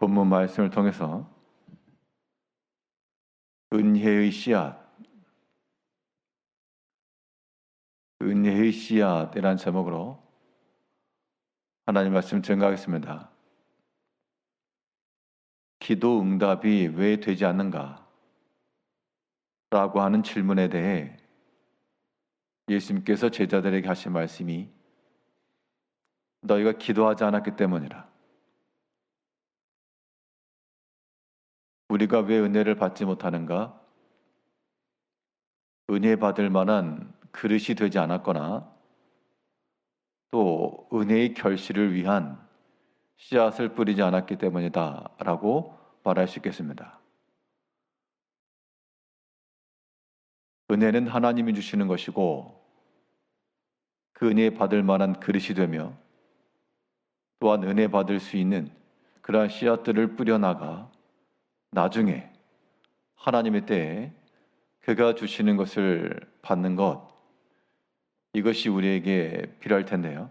본문 말씀을 통해서 은혜의 씨앗, 은혜의 씨앗이라는 제목으로 하나님 말씀 증가하겠습니다. 기도 응답이 왜 되지 않는가? 라고 하는 질문에 대해 예수님께서 제자들에게 하신 말씀이 너희가 기도하지 않았기 때문이라. 우리가 왜 은혜를 받지 못하는가? 은혜 받을 만한 그릇이 되지 않았거나 또 은혜의 결실을 위한 씨앗을 뿌리지 않았기 때문이다 라고 말할 수 있겠습니다. 은혜는 하나님이 주시는 것이고 그 은혜 받을 만한 그릇이 되며 또한 은혜 받을 수 있는 그러한 씨앗들을 뿌려나가 나중에 하나님의 때에 그가 주시는 것을 받는 것 이것이 우리에게 필요할 텐데요.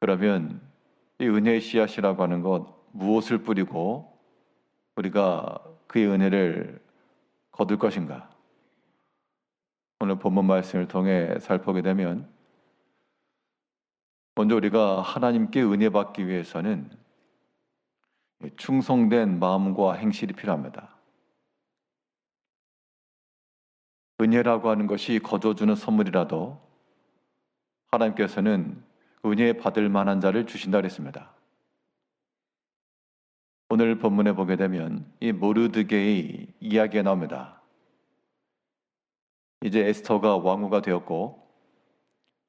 그러면 이 은혜의 씨앗이라고 하는 것 무엇을 뿌리고 우리가 그의 은혜를 거둘 것인가? 오늘 본문 말씀을 통해 살펴보게 되면 먼저 우리가 하나님께 은혜 받기 위해서는 충성된 마음과 행실이 필요합니다. 은혜라고 하는 것이 거둬주는 선물이라도 하나님께서는 은혜 받을 만한 자를 주신다 그랬습니다. 오늘 본문에 보게 되면 이 모르드게의 이야기가 나옵니다. 이제 에스터가 왕후가 되었고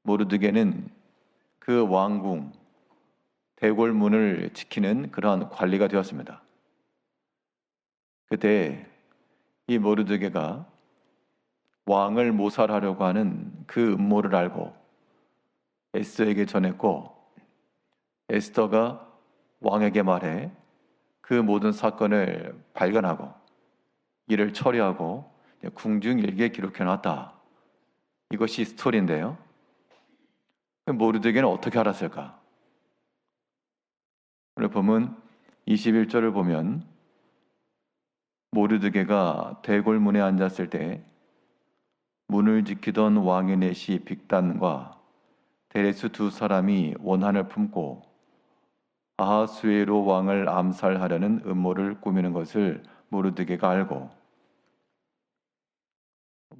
모르드게는 그 왕궁 대궐문을 지키는 그러한 관리가 되었습니다. 그때 이 모르드게가 왕을 모살하려고 하는 그 음모를 알고 에스더에게 전했고 에스더가 왕에게 말해 그 모든 사건을 발견하고 이를 처리하고 궁중 일기에 기록해 놨다. 이것이 스토리인데요. 모르드게는 어떻게 알았을까? 오늘 보면 21절을 보면 모르드게가 대궐문에 앉았을 때 문을 지키던 왕의 넷이 빅단과 데레스 두 사람이 원한을 품고 아하수에로 왕을 암살하려는 음모를 꾸미는 것을 모르드게가 알고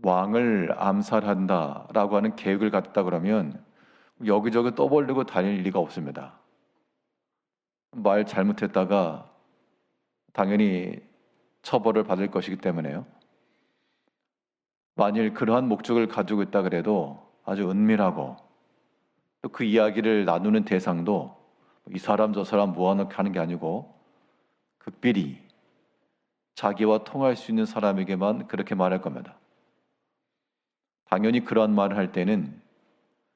왕을 암살한다라고 하는 계획을 갖다 그러면 여기저기 떠벌리고 다닐 리가 없습니다. 말 잘못했다가 당연히 처벌을 받을 것이기 때문에요. 만일 그러한 목적을 가지고 있다 그래도 아주 은밀하고 또 그 이야기를 나누는 대상도 이 사람 저 사람 모아놓게 하는 게 아니고 극비리 자기와 통할 수 있는 사람에게만 그렇게 말할 겁니다. 당연히 그러한 말을 할 때는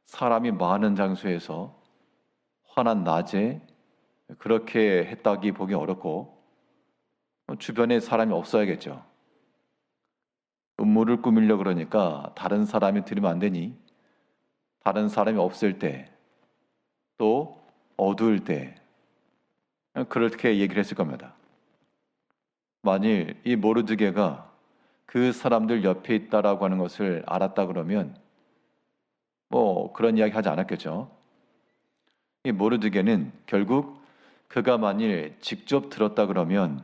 사람이 많은 장소에서 환한 낮에 그렇게 했다기 보기 어렵고 주변에 사람이 없어야겠죠. 음모를 꾸밀려 그러니까 다른 사람이 들으면 안 되니 다른 사람이 없을 때 또 어두울 때 그렇게 얘기를 했을 겁니다. 만일 이 모르드게가 그 사람들 옆에 있다라고 하는 것을 알았다 그러면 뭐 그런 이야기 하지 않았겠죠. 이 모르드게는 결국 그가 만일 직접 들었다 그러면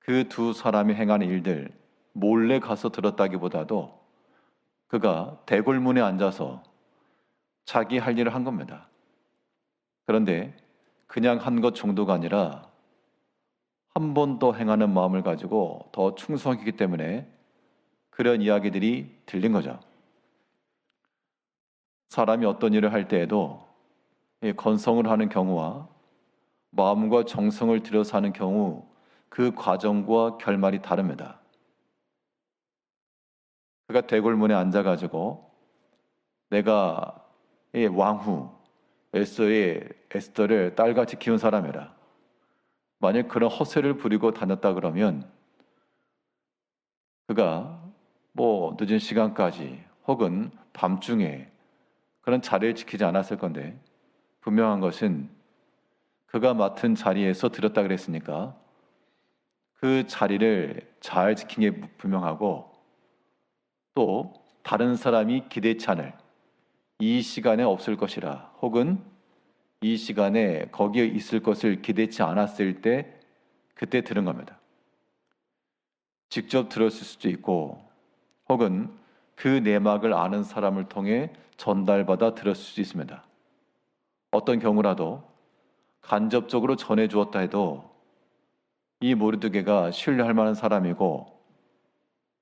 그 두 사람이 행하는 일들 몰래 가서 들었다기보다도 그가 대궐문에 앉아서 자기 할 일을 한 겁니다. 그런데 그냥 한 것 정도가 아니라 한 번 더 행하는 마음을 가지고 더 충성했기 때문에 그런 이야기들이 들린 거죠. 사람이 어떤 일을 할 때에도 건성을 하는 경우와 마음과 정성을 들여서 하는 경우 그 과정과 결말이 다릅니다. 그가 대궐문에 앉아가지고 내가 이 왕후 에스더의 에스더를 딸같이 키운 사람이라. 만약 그런 허세를 부리고 다녔다 그러면 그가 뭐 늦은 시간까지 혹은 밤중에 그런 자리를 지키지 않았을 건데 분명한 것은 그가 맡은 자리에서 들었다 그랬으니까 그 자리를 잘 지킨 게 분명하고 또 다른 사람이 기대치 않을 이 시간에 없을 것이라 혹은 이 시간에 거기에 있을 것을 기대치 않았을 때 그때 들은 겁니다. 직접 들었을 수도 있고 혹은 그 내막을 아는 사람을 통해 전달받아 들었을 수도 있습니다. 어떤 경우라도 간접적으로 전해 주었다 해도 이 모르드게가 신뢰할 만한 사람이고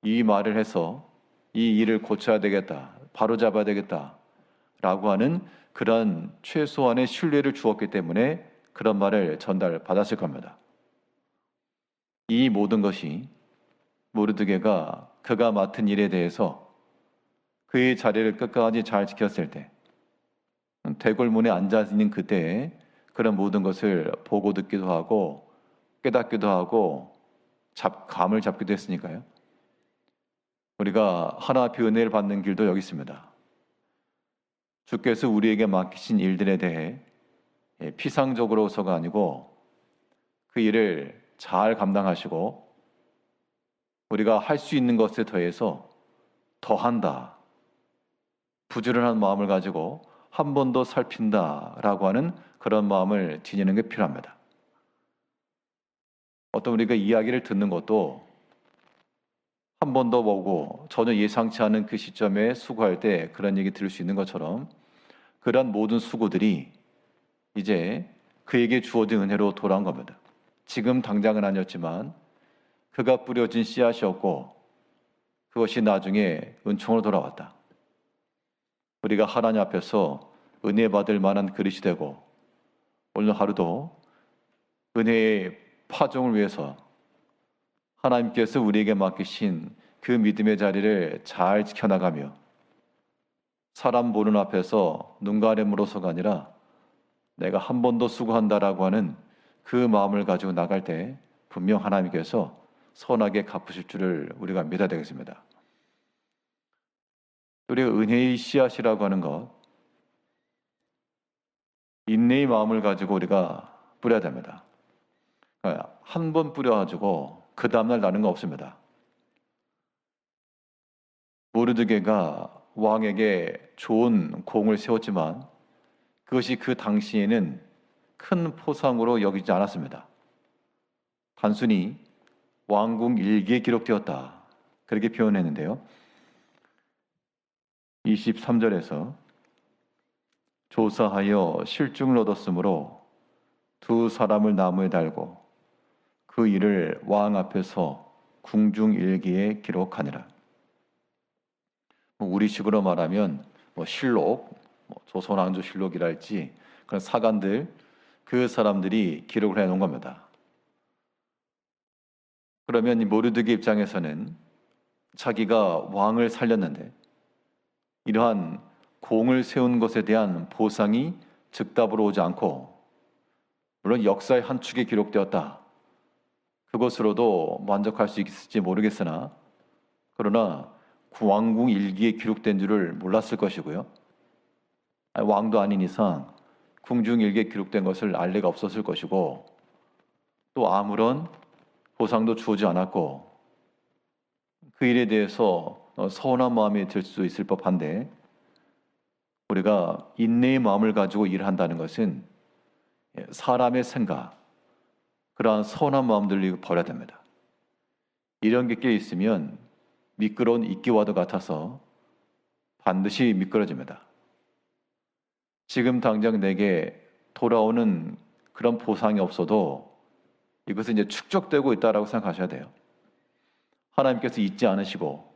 이 말을 해서 이 일을 고쳐야 되겠다, 바로 잡아야 되겠다 라고 하는 그런 최소한의 신뢰를 주었기 때문에 그런 말을 전달받았을 겁니다. 이 모든 것이 모르드게가 그가 맡은 일에 대해서 그의 자리를 끝까지 잘 지켰을 때 대궐문에 앉아 있는 그때에 그런 모든 것을 보고 듣기도 하고 깨닫기도 하고 잡, 감을 잡기도 했으니까요. 우리가 하나 앞에 은혜를 받는 길도 여기 있습니다. 주께서 우리에게 맡기신 일들에 대해 예, 피상적으로서가 아니고 그 일을 잘 감당하시고 우리가 할 수 있는 것에 더해서 더한다. 부지런한 마음을 가지고 한 번 더 살핀다라고 하는 그런 마음을 지니는 게 필요합니다. 어떤 우리가 이야기를 듣는 것도 한 번 더 보고 전혀 예상치 않은 그 시점에 수고할 때 그런 얘기 들을 수 있는 것처럼 그러한 모든 수고들이 이제 그에게 주어진 은혜로 돌아온 겁니다. 지금 당장은 아니었지만 그가 뿌려진 씨앗이었고 그것이 나중에 은총으로 돌아왔다. 우리가 하나님 앞에서 은혜 받을 만한 그릇이 되고 오늘 하루도 은혜의 파종을 위해서 하나님께서 우리에게 맡기신 그 믿음의 자리를 잘 지켜나가며 사람 보는 앞에서 눈 가림으로서가 아니라 내가 한 번 더 수고한다라고 하는 그 마음을 가지고 나갈 때 분명 하나님께서 선하게 갚으실 줄을 우리가 믿어야 되겠습니다. 우리가 은혜의 씨앗이라고 하는 것, 인내의 마음을 가지고 우리가 뿌려야 됩니다. 한번 뿌려가지고 그 다음날 나는 거 없습니다. 모르드게가 왕에게 좋은 공을 세웠지만 그것이 그 당시에는 큰 포상으로 여기지 않았습니다. 단순히 왕궁 일기에 기록되었다. 그렇게 표현했는데요. 23절에서 조사하여 실증을 얻었으므로 두 사람을 나무에 달고 그 일을 왕 앞에서 궁중 일기에 기록하니라. 뭐 우리식으로 말하면 뭐 실록, 뭐 조선왕조 실록이랄지 그런 사관들 그 사람들이 기록을 해놓은 겁니다. 그러면 이 모르드기 입장에서는 자기가 왕을 살렸는데 이러한 공을 세운 것에 대한 보상이 즉답으로 오지 않고 물론 역사의 한 축에 기록되었다. 그것으로도 만족할 수 있을지 모르겠으나 그러나 왕궁 일기에 기록된 줄을 몰랐을 것이고요. 왕도 아닌 이상 궁중 일기에 기록된 것을 알 리가 없었을 것이고 또 아무런 보상도 주어지 않았고 그 일에 대해서 서운한 마음이 들 수 있을 법한데 우리가 인내의 마음을 가지고 일한다는 것은 사람의 생각, 그러한 서운한 마음들을 버려야 됩니다. 이런 게껴 있으면 미끄러운 이끼와도 같아서 반드시 미끄러집니다. 지금 당장 내게 돌아오는 그런 보상이 없어도 이것은 이제 축적되고 있다라고 생각하셔야 돼요. 하나님께서 잊지 않으시고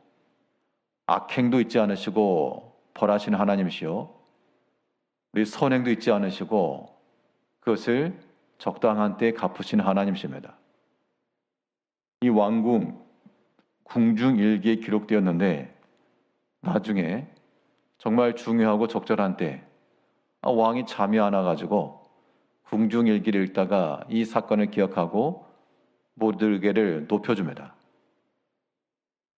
악행도 잊지 않으시고 벌하시는 하나님이시요. 우리 선행도 잊지 않으시고 그것을 적당한 때에 갚으시는 하나님이십니다. 이 왕궁 궁중 일기에 기록되었는데 나중에 정말 중요하고 적절한 때 아, 왕이 잠이 안 와가지고 궁중일기를 읽다가 이 사건을 기억하고 모두에게를 높여줍니다.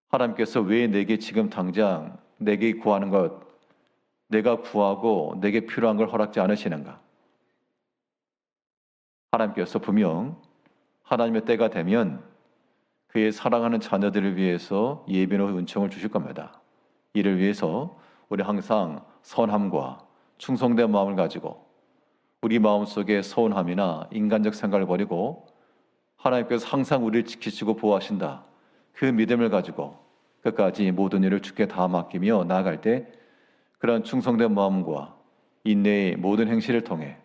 하나님께서 왜 내게 지금 당장 내게 구하는 것, 내가 구하고 내게 필요한 걸 허락지 않으시는가? 하나님께서 분명 하나님의 때가 되면 그의 사랑하는 자녀들을 위해서 예비노 은총을 주실 겁니다. 이를 위해서 우리 항상 선함과 충성된 마음을 가지고 우리 마음속에 서운함이나 인간적 생각을 버리고 하나님께서 항상 우리를 지키시고 보호하신다. 그 믿음을 가지고 끝까지 모든 일을 주께 다 맡기며 나아갈 때 그런 충성된 마음과 인내의 모든 행실을 통해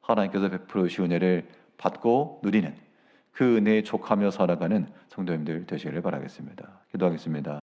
하나님께서 베풀어 주신 은혜를 받고 누리는 그 은혜에 족하며 살아가는 성도님들 되시기를 바라겠습니다. 기도하겠습니다.